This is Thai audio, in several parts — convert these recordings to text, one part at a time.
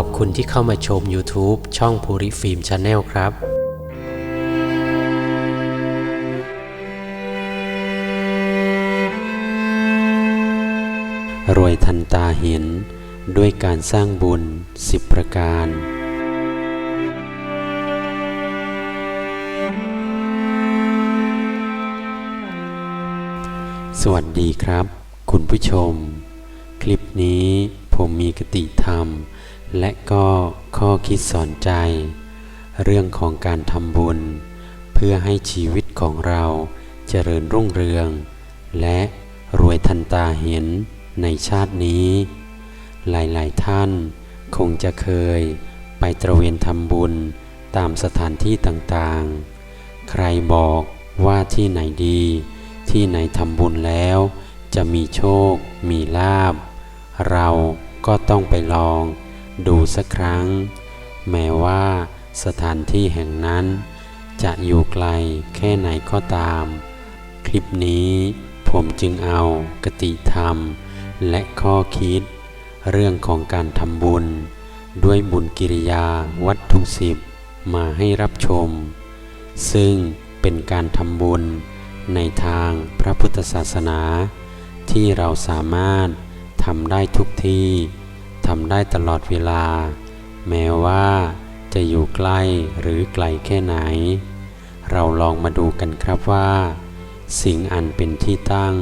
อบคุณที่เข้ามาชม YouTube ช่องภูริฟิล์มชาแนลครับรวยทันตาเห็นด้วยการสร้างบุญสิบประการ สวัสดีครับ คุณผู้ชม คลิปนี้ผมมีกติธรรม และก็ข้อคิดสอนใจ เรื่องของการทำบุญ เพื่อให้ชีวิตของเราเจริญรุ่งเรือง และรวยทันตาเห็นในชาตินี้ หลายๆท่านคงจะเคยไปตระเวนทำบุญตามสถานที่ต่างๆ ใครบอกว่าที่ไหนดี ที่ไหนทำบุญแล้ว จะมีโชค มีลาบ เราก็ต้องไปลอง ดูสักครั้ง แม้ว่าสถานที่แห่งนั้น จะอยู่ไกลแค่ไหนก็ตาม คลิปนี้ผมจึงเอากติธรรม และข้อคิด เรื่องของการทำบุญ ด้วยบุญกิริยาวัตถุสิบมาให้รับชม ซึ่งเป็นการทำบุญในทางพระพุทธศาสนา ที่เราสามารถทำได้ทุกที่ ทำได้ตลอดเวลา แม้ว่าจะอยู่ใกล้หรือไกลแค่ไหน เราลองมาดูกันครับว่า สิ่งอันเป็นที่ตั้ง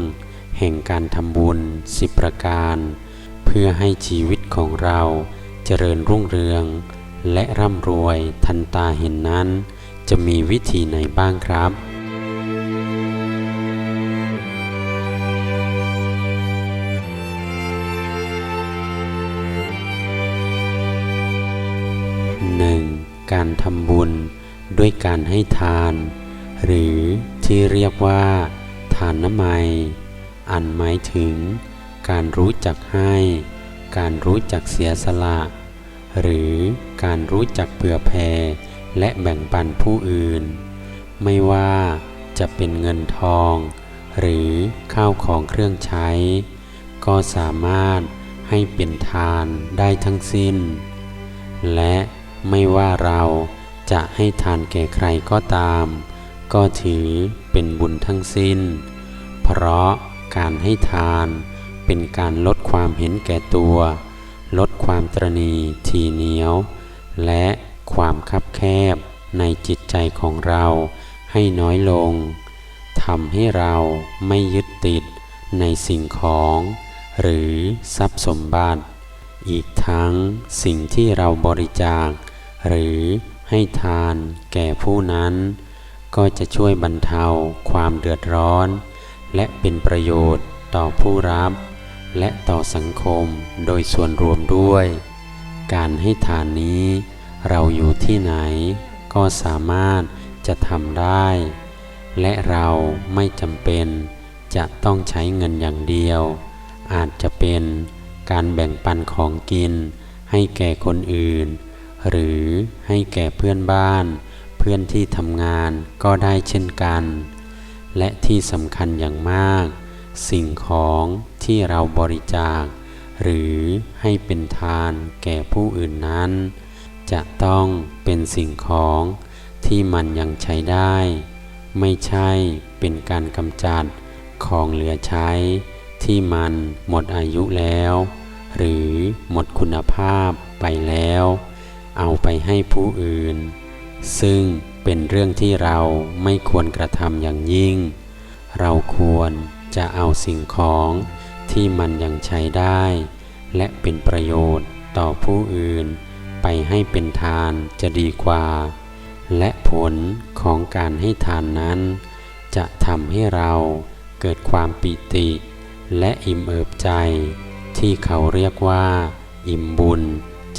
แห่งการทำบุญสิบประการ เพื่อให้ชีวิตของเราเจริญรุ่งเรือง และร่ำรวยทันตาเห็นนั้น จะมีวิธีไหนบ้างครับ การทำบุญด้วยการให้ทาน หรือที่เรียกว่า ทานน้ำไมอันหมายถึง การรู้จักให้ การรู้จักเสียสละ หรือการรู้จักเผื่อแผ่และแบ่งปันผู้อื่น ไม่ว่าจะเป็นเงินทอง หรือข้าวของเครื่องใช้ ก็สามารถให้เป็นทานได้ทั้งสิ้น และ ไม่ว่าเราจะให้ทานแก่ใครก็ตาม ก็ถือเป็นบุญทั้งสิ้น เพราะการให้ทานเป็นการลดความเห็นแก่ตัว ลดความตรณีทีเหนียว และความคับแคบในจิตใจของเราให้น้อยลงทำให้เราไม่ยึดติดในสิ่งของ หรือทรัพย์สมบัติ อีกทั้งสิ่งที่เราบริจาค หรือให้ทานแก่ผู้นั้น ก็จะช่วยบรรเทาความเดือดร้อน และเป็นประโยชน์ต่อผู้รับ และต่อสังคมโดยส่วนรวมด้วย การให้ทานนี้ เราอยู่ที่ไหน ก็สามารถจะทำได้ และเราไม่จำเป็นจะต้องใช้เงินอย่างเดียว อาจจะเป็นการแบ่งปันของกินให้แก่คนอื่น หรือให้แก่เพื่อนบ้าน เพื่อนที่ทำงานก็ได้เช่นกัน และที่สำคัญอย่างมาก สิ่งของที่เราบริจาค หรือให้เป็นทานแก่ผู้อื่นนั้น จะต้องเป็นสิ่งของที่มันยังใช้ได้ ไม่ใช่เป็นการกำจัดของเหลือใช้ ที่มันหมดอายุแล้ว หรือหมดคุณภาพไปแล้ว เอาไปให้ผู้อื่น ซึ่งเป็นเรื่องที่เราไม่ควรกระทำอย่างยิ่ง เราควรจะเอาสิ่งของที่มันยังใช้ได้ และเป็นประโยชน์ต่อผู้อื่น ไปให้เป็นทานจะดีกว่า และผลของการให้ทานนั้น จะทำให้เราเกิดความปิติ และอิ่มเอิบใจ ที่เขาเรียกว่า อิ่มบุญ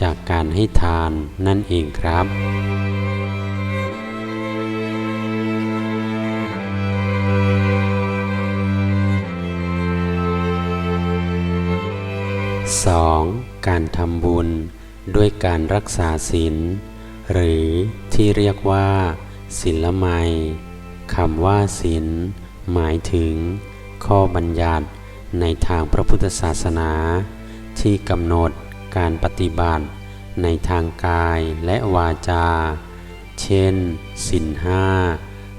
จากการให้ทานนั่นเองครับ 2. การทำบุญด้วยการรักษาศีลหรือที่เรียกว่าศีลไมยคำว่าศีลหมายถึง ข้อบัญญัติในทางพระพุทธศาสนา ที่กำหนด การปฏิบัติในทางกายและวาจา เช่นสินห้า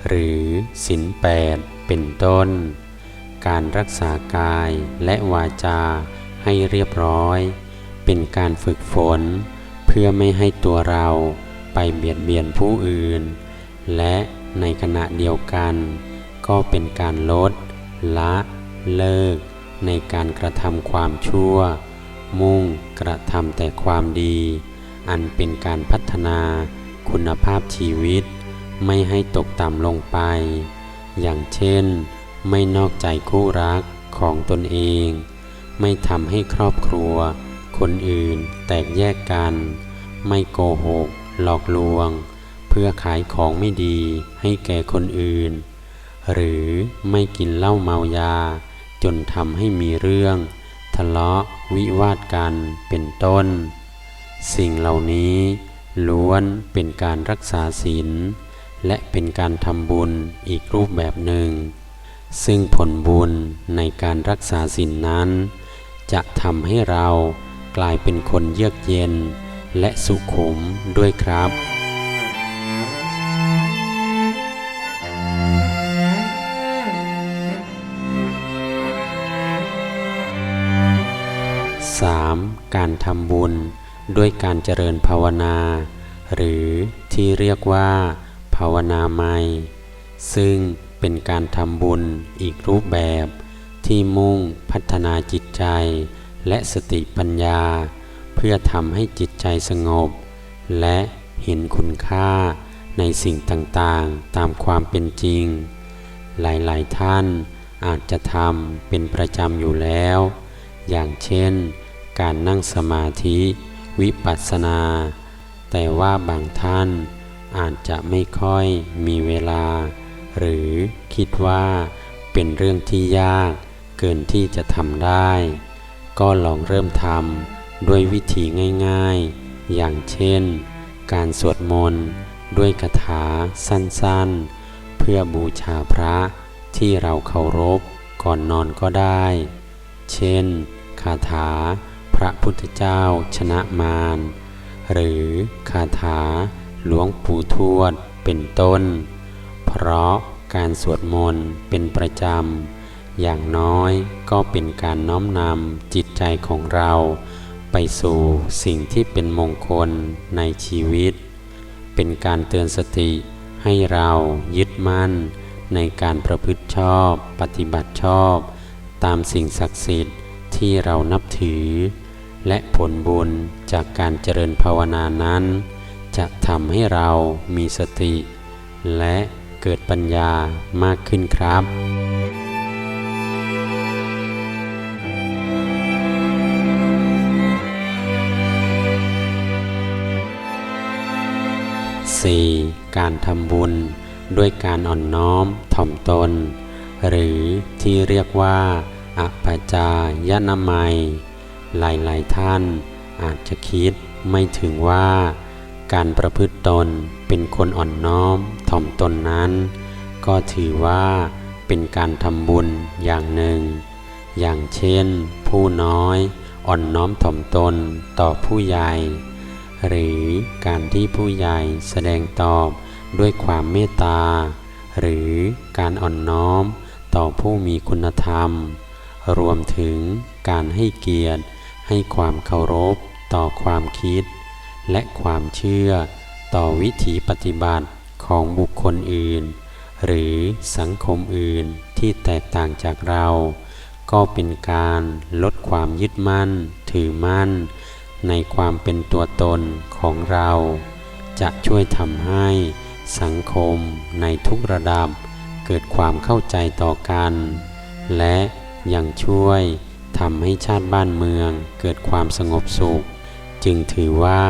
หรือสินแปดเป็นต้น การรักษากายและวาจาให้เรียบร้อย เป็นการฝึกฝน เพื่อไม่ให้ตัวเราไปเบียดเบียนผู้อื่น และในขณะเดียวกัน ก็เป็นการลด ละ เลิก ในการกระทำความชั่ว มุ่งกระทำแต่ความดี อันเป็นการพัฒนาคุณภาพชีวิต ไม่ให้ตกต่ำลงไป อย่างเช่น ไม่นอกใจคู่รักของตนเอง ไม่ทำให้ครอบครัว คนอื่นแตกแยกกัน ไม่โกหก หลอกลวง เพื่อขายของไม่ดีให้แก่คนอื่น หรือไม่กินเหล้าเมายา จนทำให้มีเรื่อง ทะเลาะ วิวาทกันเป็นต้น สิ่งเหล่านี้ล้วนเป็นการรักษาศีล และเป็นการทำบุญอีกรูปแบบหนึ่ง ซึ่งผลบุญในการรักษาศีลนั้น จะทำให้เรากลายเป็นคนเยือกเย็น และสุขุมด้วยครับ 3. การทำบุญ ด้วยการเจริญภาวนา หรือที่เรียกว่า ภาวนาไมยซึ่งเป็นการทำบุญอีกรูปแบบ ที่มุ่งพัฒนาจิตใจ และสติปัญญา เพื่อทำให้จิตใจสงบ และเห็นคุณค่าในสิ่งต่างๆ ตามความเป็นจริง หลายๆท่านอาจจะทำเป็นประจำอยู่แล้ว อย่างเช่น การนั่งสมาธิวิปัสสนา แต่ว่าบางท่านอาจจะไม่ค่อยมีเวลา หรือคิดว่าเป็นเรื่องที่ยากเกินที่จะทำได้ ก็ลองเริ่มทำด้วยวิธีง่ายๆ อย่างเช่น การสวดมนต์ด้วยคาถาสั้นๆ เพื่อบูชาพระที่เราเคารพก่อนนอนก็ได้ เช่น คาถา พระพุทธเจ้าชนะมารหรือคาถาหลวงปู่ทวดเป็นต้น เพราะการสวดมนต์เป็นประจำ อย่างน้อยก็เป็นการน้อมนำจิตใจของเรา ไปสู่สิ่งที่เป็นมงคลในชีวิต เป็นการเตือนสติให้เรายึดมั่น ในการประพฤติชอบปฏิบัติชอบ ตามสิ่งศักดิ์สิทธิ์ที่เรานับถือ และผลบุญจากการเจริญภาวนานั้น จะทำให้เรามีสติ และเกิดปัญญามากขึ้นครับ 4. การทำบุญด้วยการอ่อนน้อมถ่อมตน หรือที่เรียกว่าอปาจายนามัย หลายๆท่านอาจจะคิดไม่ถึงว่า การประพฤติตนเป็นคนอ่อนน้อมถ่อมตนนั้น ก็ถือว่าเป็นการทำบุญอย่างหนึ่ง อย่างเช่น ผู้น้อยอ่อนน้อมถ่อมตนต่อผู้ใหญ่ หรือการที่ผู้ใหญ่แสดงตอบด้วยความเมตตา หรือการอ่อนน้อมต่อผู้มีคุณธรรม รวมถึงการให้เกียรติ ให้ความเคารพต่อความคิด และความเชื่อต่อวิถีปฏิบัติของบุคคลอื่น หรือสังคมอื่นที่แตกต่างจากเรา ก็เป็นการลดความยึดมั่น ถือมั่น ในความเป็นตัวตนของเรา จะช่วยทำให้สังคมในทุกระดับเกิดความเข้าใจต่อกัน และยังช่วย ทำให้ชาติบ้านเมืองเกิดความสงบสุข จึงถือว่า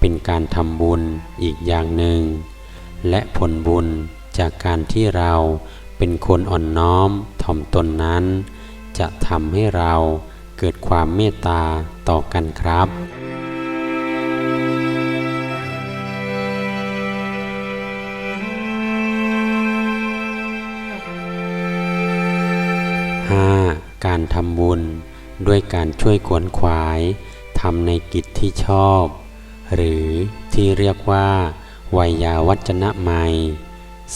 เป็นการทำบุญอีกอย่างหนึ่ง และผลบุญจากการที่เราเป็นคนอ่อนน้อมถ่อมตนนั้น จะทำให้เราเกิดความเมตตาต่อกันครับ ด้วยการช่วยขวนขวายทำในกิจที่ชอบ หรือที่เรียกว่าไวยาวัจนะไมย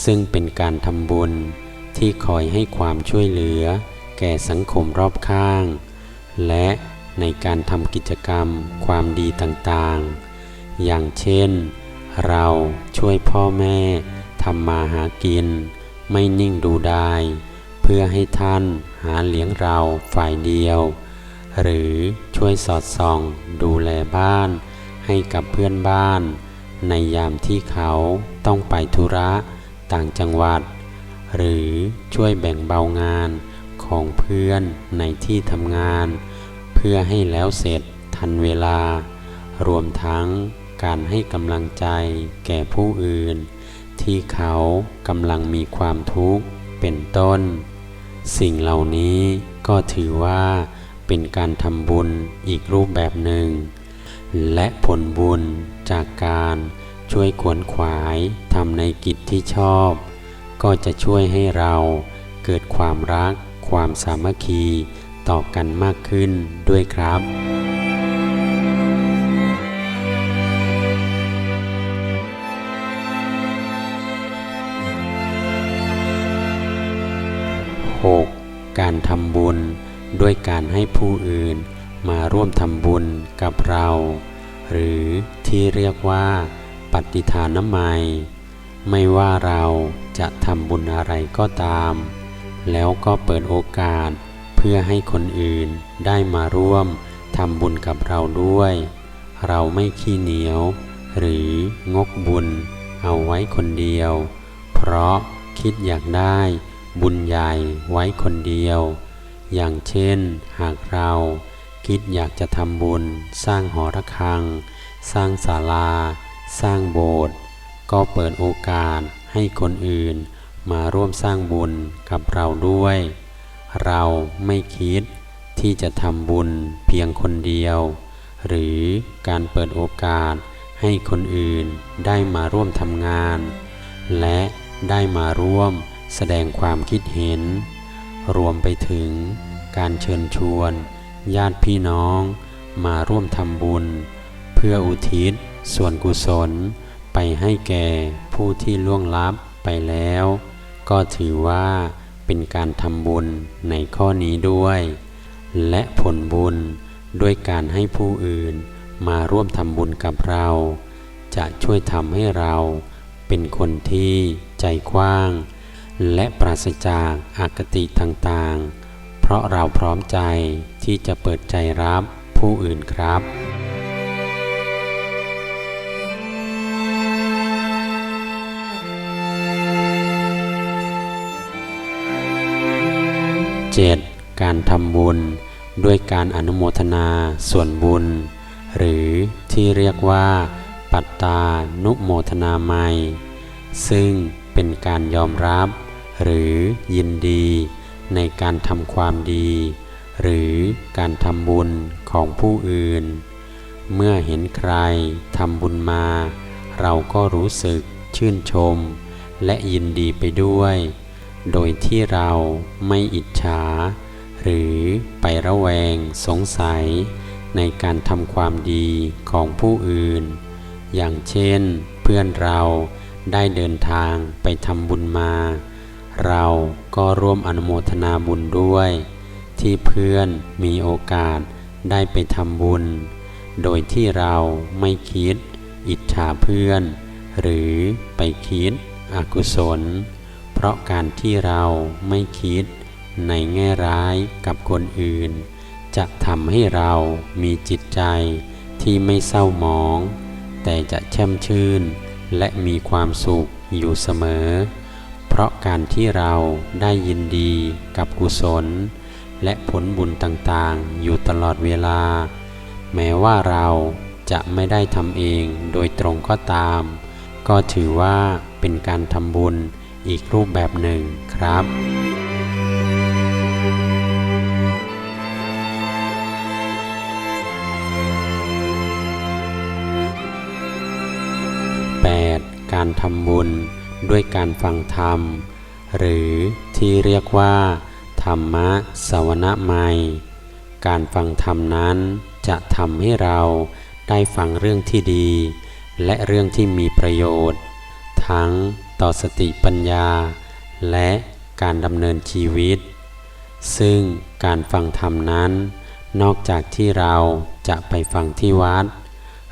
ซึ่งเป็นการทำบุญที่คอยให้ความช่วยเหลือ แก่สังคมรอบข้าง และในการทำกิจกรรมความดีต่างๆ อย่างเช่น เราช่วยพ่อแม่ทำมาหากิน ไม่นิ่งดูได้ เพื่อให้ท่านหาเลี้ยงเราฝ่ายเดียว หรือช่วยสอดส่องดูแลบ้าน ให้กับเพื่อนบ้าน ในยามที่เขาต้องไปธุระต่างจังหวัด หรือช่วยแบ่งเบางานของเพื่อนในที่ทำงาน เพื่อให้แล้วเสร็จทันเวลา รวมทั้งการให้กำลังใจแก่ผู้อื่น ที่เขากำลังมีความทุกข์เป็นต้น สิ่งเหล่านี้ก็ถือว่า เป็นการทำบุญอีกรูปแบบหนึ่ง และผลบุญจากการช่วยขวนขวายทำในกิจที่ชอบ ก็จะช่วยให้เราเกิดความรัก ความสามัคคีต่อกันมากขึ้นด้วยครับ ให้ผู้อื่นมาร่วมทำบุญกับเรา หรือที่เรียกว่า ปฏิทานไมยไม่ว่าเราจะทำบุญอะไรก็ตาม แล้วก็เปิดโอกาสเพื่อให้คนอื่นได้มาร่วมทำบุญกับเราด้วย เราไม่ขี้เหนียว หรืองกบุญเอาไว้คนเดียว เพราะคิดอยากได้บุญใหญ่ไว้คนเดียว อย่างเช่น หากเราคิดอยากจะทำบุญ สร้างหอระฆัง สร้างศาลา สร้างโบสถ์ก็เปิดโอกาสให้คนอื่นมาร่วมสร้างบุญกับเราด้วย เราไม่คิดที่จะทำบุญเพียงคนเดียว หรือการเปิดโอกาสให้คนอื่นได้มาร่วมทำงาน และได้มาร่วมแสดงความคิดเห็น รวมไปถึงการเชิญชวน ญาติพี่น้องมาร่วมทำบุญ เพื่ออุทิศส่วนกุศล ไปให้แก่ผู้ที่ล่วงลับไปแล้ว ก็ถือว่าเป็นการทำบุญในข้อนี้ด้วย และผลบุญด้วยการให้ผู้อื่นมาร่วมทำบุญกับเรา จะช่วยทำให้เราเป็นคนที่ใจกว้าง และปราศจากอากติต่างๆ เพราะเราพร้อมใจที่จะเปิดใจรับผู้อื่นครับ 7. การทำบุญด้วยการอนุโมทนาส่วนบุญ หรือที่เรียกว่า ปัตตานุโมทนาไมยซึ่งเป็นการยอมรับ หรือยินดีในการทำความดี หรือการทำบุญของผู้อื่น เมื่อเห็นใครทำบุญมา เราก็รู้สึกชื่นชม และยินดีไปด้วย โดยที่เราไม่อิจฉา หรือไประแวงสงสัย ในการทำความดีของผู้อื่น อย่างเช่น เพื่อนเราได้เดินทางไปทำบุญมา เราก็ร่วมอนุโมทนาบุญด้วย ที่เพื่อนมีโอกาสได้ไปทำบุญ โดยที่เราไม่คิด อิจฉาเพื่อน หรือไปคิดอกุศล เพราะการที่เราไม่คิดในแง่ร้ายกับคนอื่น จะทำให้เรามีจิตใจที่ไม่เศร้าหมอง แต่จะแช่มชื่น และมีความสุขอยู่เสมอ ราะการที่เราได้ยินดีกับกุศล และผลบุญต่างๆ อยู่ตลอดเวลา แม้ว่าเราจะไม่ได้ทำเองโดยตรงก็ตาม ก็ถือว่าเป็นการทำบุญอีกรูปแบบหนึ่งครับการทำบุญ ด้วยการฟังธรรม หรือที่เรียกว่า ธรรมะสวนไมการฟังธรรมนั้นจะทำให้เราได้ฟังเรื่องที่ดี และเรื่องที่มีประโยชน์ ทั้งต่อสติปัญญา และการดำเนินชีวิต ซึ่งการฟังธรรมนั้น นอกจากที่เราจะไปฟังที่วัด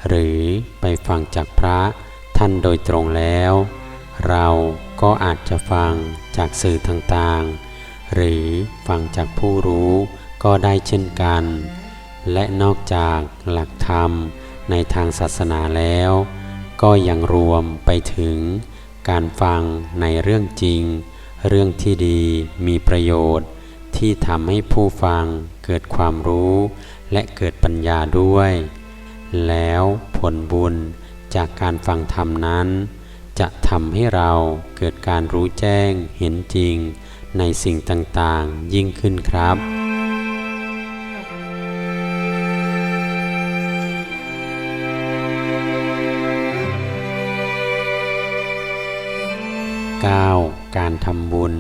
หรือไปฟังจากพระท่านโดยตรงแล้ว เราก็อาจจะฟังจากสื่อต่างๆ หรือฟังจากผู้รู้ก็ได้เช่นกัน และนอกจากหลักธรรมในทางศาสนาแล้ว ก็ยังรวมไปถึงการฟังในเรื่องจริง เรื่องที่ดีมีประโยชน์ ที่ทำให้ผู้ฟังเกิดความรู้ และเกิดปัญญาด้วย แล้วผลบุญจากการฟังธรรมนั้น จะทำให้เราเกิดการรู้แจ้งเห็นจริงในสิ่งต่างๆ ยิ่งขึ้นครับ 9. การทำบุญ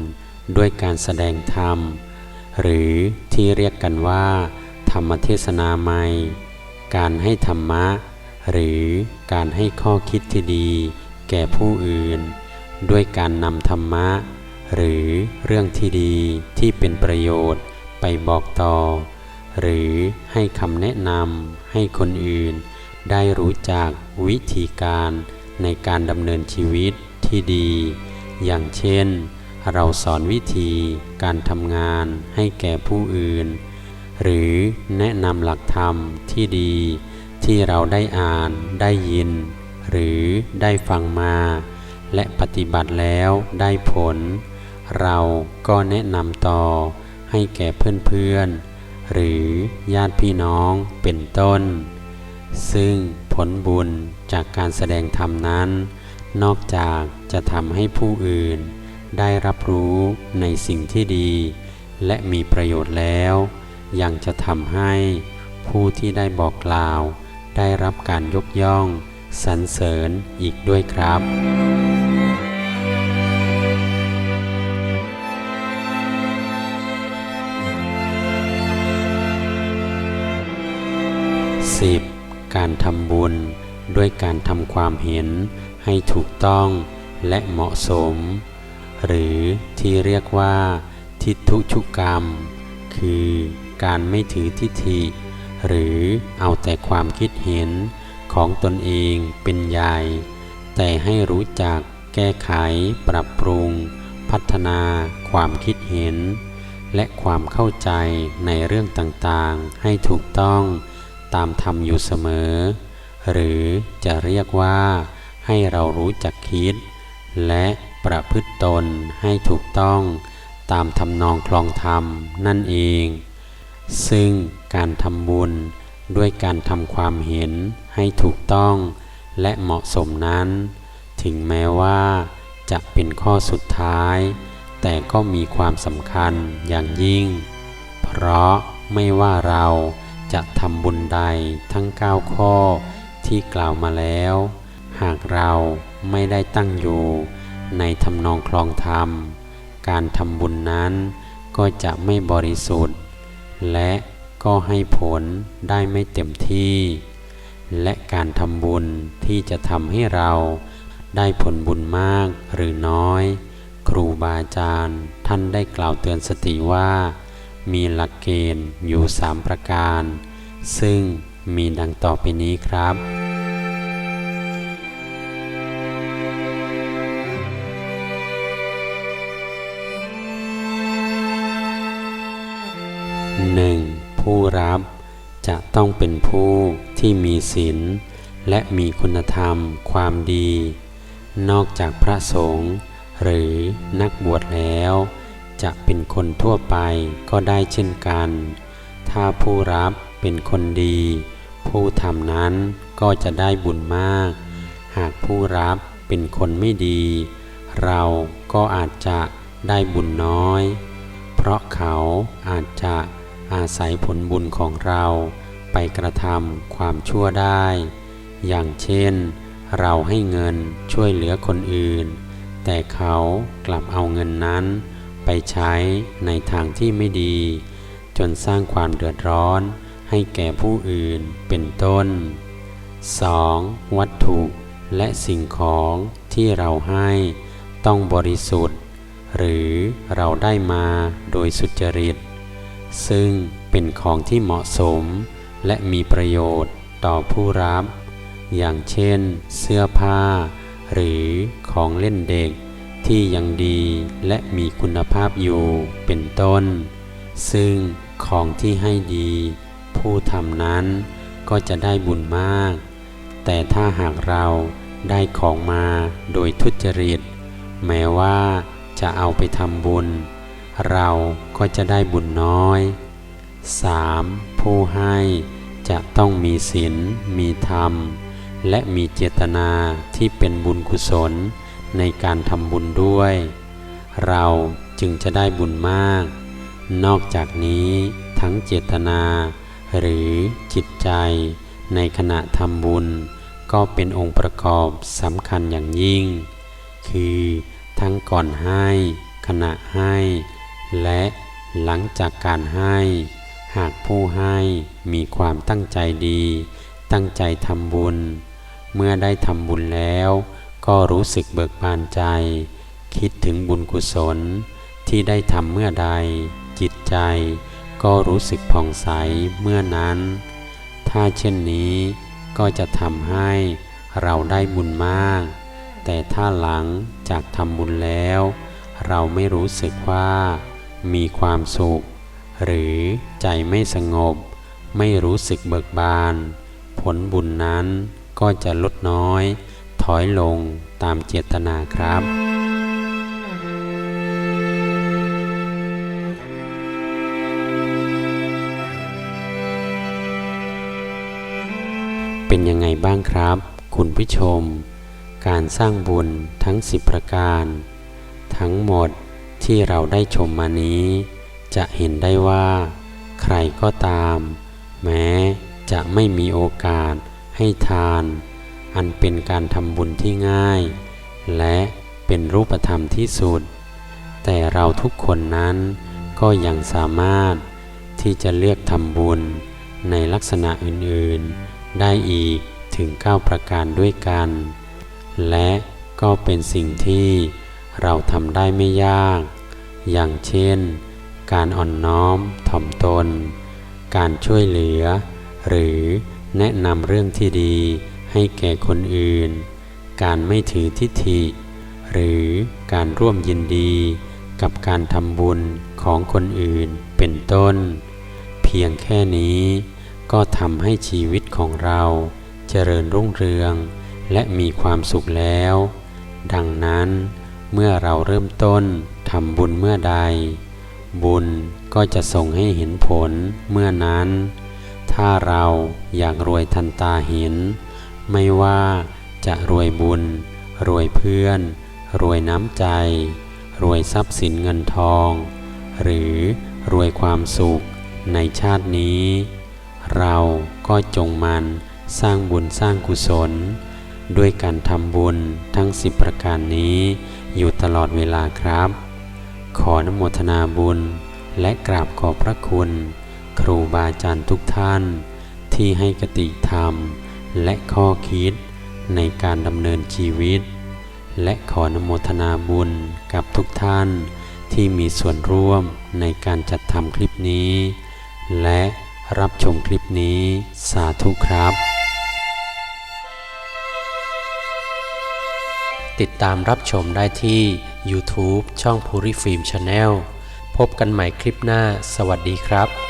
ด้วยการแสดงธรรม หรือที่เรียกกันว่า ธรรมเทศนาใหม่ การให้ธรรมะ หรือการให้ข้อคิดที่ดี แก่ผู้อื่น ด้วยการนำธรรมะ หรือเรื่องที่ดีที่เป็นประโยชน์ไปบอกต่อ หรือให้คำแนะนำให้คนอื่น ได้รู้จักวิธีการในการดำเนินชีวิตที่ดี อย่างเช่น เราสอนวิธีการทำงานให้แก่ผู้อื่น หรือแนะนำหลักธรรมที่ดีที่เราได้อ่านได้ยิน หรือได้ฟังมา และปฏิบัติแล้วได้ผล เราก็แนะนำต่อให้แก่เพื่อนๆ หรือญาติพี่น้องเป็นต้น ซึ่งผลบุญจากการแสดงธรรมนั้น นอกจากจะทำให้ผู้อื่น ได้รับรู้ในสิ่งที่ดี และมีประโยชน์แล้ว ยังจะทำให้ผู้ที่ได้บอกกล่าว ได้รับการยกย่อง สรรเสริญอีกด้วยครับ 10. การทำบุญด้วยการทำความเห็นให้ถูกต้องและเหมาะสม หรือที่เรียกว่า ทิฏฐุชุกรรม คือการไม่ถือทิฏฐิ หรือเอาแต่ความคิดเห็น ของตนเองเป็นใหญ่ แต่ให้รู้จักแก้ไข ปรับปรุง พัฒนา ความคิดเห็น และความเข้าใจในเรื่องต่างๆ ให้ถูกต้องตามธรรมอยู่เสมอ หรือจะเรียกว่าให้เรารู้จักคิด และประพฤติตนให้ถูกต้องตามทำนองคลองธรรมนั่นเอง ซึ่งการทำบุญ ด้วยการทำความเห็นให้ถูกต้องและเหมาะสมนั้น ถึงแม้ว่าจะเป็นข้อสุดท้าย แต่ก็มีความสำคัญอย่างยิ่ง เพราะไม่ว่าเราจะทำบุญใดทั้ง 9 ข้อที่กล่าวมาแล้ว หากเราไม่ได้ตั้งอยู่ในทำนองคลองธรรม การทำบุญนั้นก็จะไม่บริสุทธิ์ และ ก็ให้ผลได้ไม่เต็มที่ และการทำบุญที่จะทำให้เราได้ผลบุญมากหรือน้อย ครูบาอาจารย์ท่านได้กล่าวเตือนสติว่า มีหลักเกณฑ์อยู่สามประการ ซึ่งมีดังต่อไปนี้ครับ 1. ผู้ รับ จะต้องเป็นผู้ที่มีศีลและมีคุณธรรมความดี นอกจากพระสงฆ์หรือนักบวชแล้ว จะเป็นคนทั่วไปก็ได้เช่นกัน ถ้าผู้รับเป็นคนดี ผู้ทำนั้นก็จะได้บุญมาก หากผู้รับเป็นคนไม่ดี เราก็อาจจะได้บุญน้อย เพราะเขาอาจจะ อาศัยผลบุญของเราไปกระทำความชั่วได้ อย่างเช่น เราให้เงินช่วยเหลือคนอื่น แต่เขากลับเอาเงินนั้น ไปใช้ในทางที่ไม่ดี จนสร้างความเดือดร้อนให้แก่ผู้อื่นเป็นต้น 2. วัตถุและสิ่งของที่เราให้ต้องบริสุทธิ์ หรือเราได้มาโดยสุจริต ซึ่งเป็นของที่เหมาะสม และมีประโยชน์ต่อผู้รับ อย่างเช่น เสื้อผ้า หรือของเล่นเด็กที่ยังดีและมีคุณภาพอยู่เป็นต้น ซึ่งของที่ให้ดี ผู้ทำนั้นก็จะได้บุญมาก แต่ถ้าหากเราได้ของมาโดยทุจริต แม้ว่าจะเอาไปทำบุญ เรา ก็จะได้บุญน้อย 3. ผู้ให้จะต้องมีศีลมีธรรม และมีเจตนาที่เป็นบุญกุศลในการทำบุญด้วย เราจึงจะได้บุญมาก นอกจากนี้ทั้งเจตนา หรือจิตใจในขณะทำบุญ ก็เป็นองค์ประกอบสำคัญอย่างยิ่ง คือทั้งก่อนให้ ขณะให้ และ หลังจากการให้ หากผู้ให้มีความตั้งใจดี ตั้งใจทำบุญ เมื่อได้ทำบุญแล้ว ก็รู้สึกเบิกบานใจ คิดถึงบุญกุศลที่ได้ทำเมื่อใด จิตใจ ก็รู้สึกผ่องใสเมื่อนั้น ถ้าเช่นนี้ก็จะทำให้เราได้บุญมาก แต่ถ้าหลังจากทำบุญแล้ว เราไม่รู้สึกว่า มีความสุข หรือใจไม่สงบ ไม่รู้สึกเบิกบาน ผลบุญนั้นก็จะลดน้อย ถอยลงตามเจตนาครับเป็นยังไงบ้างครับ คุณผู้ชม การสร้างบุญทั้งสิบประการ ทั้งหมด ที่เราได้ชมมานี้ จะเห็นได้ว่า ใครก็ตาม แม้จะไม่มีโอกาสให้ทาน อันเป็นการทำบุญที่ง่าย และเป็นรูปธรรมที่สุด แต่เราทุกคนนั้นก็ยังสามารถที่จะเลือกทำบุญในลักษณะอื่นๆ ได้อีกถึง 9 ประการด้วยกัน และก็เป็นสิ่งที่ เราทำได้ไม่ยาก อย่างเช่น การอ่อนน้อมถ่อมตน การช่วยเหลือ หรือแนะนำเรื่องที่ดีให้แก่คนอื่น การไม่ถือทิฏฐิ หรือการร่วมยินดีกับการทำบุญของคนอื่นเป็นต้น เพียงแค่นี้ก็ทำให้ชีวิตของเราเจริญรุ่งเรือง และมีความสุขแล้ว ดังนั้น เมื่อเราเริ่มต้นทำบุญเมื่อใด บุญก็จะส่งให้เห็นผลเมื่อนั้น ถ้าเราอยากรวยทันตาเห็น ไม่ว่าจะรวยบุญ รวยเพื่อน รวยน้ำใจ รวยทรัพย์สินเงินทอง หรือรวยความสุขในชาตินี้ เราก็จงมันสร้างบุญสร้างกุศล ด้วยการทำบุญทั้งสิบประการนี้ อยู่ตลอดเวลาครับขออนโมทนาบุญ และกราบขอบพระคุณ ครูบาอาจารย์ทุกท่าน ที่ให้กติธรรม และข้อคิดในการดำเนินชีวิต และขออนโมทนาบุญกับทุกท่าน ที่มีส่วนร่วมในการจัดทำคลิปนี้ และรับชมคลิปนี้สาธุครับ ติดตามรับชมได้ที่ YouTube ช่องภูริฟิล์มชาแนลพบกันใหม่คลิปหน้า สวัสดีครับ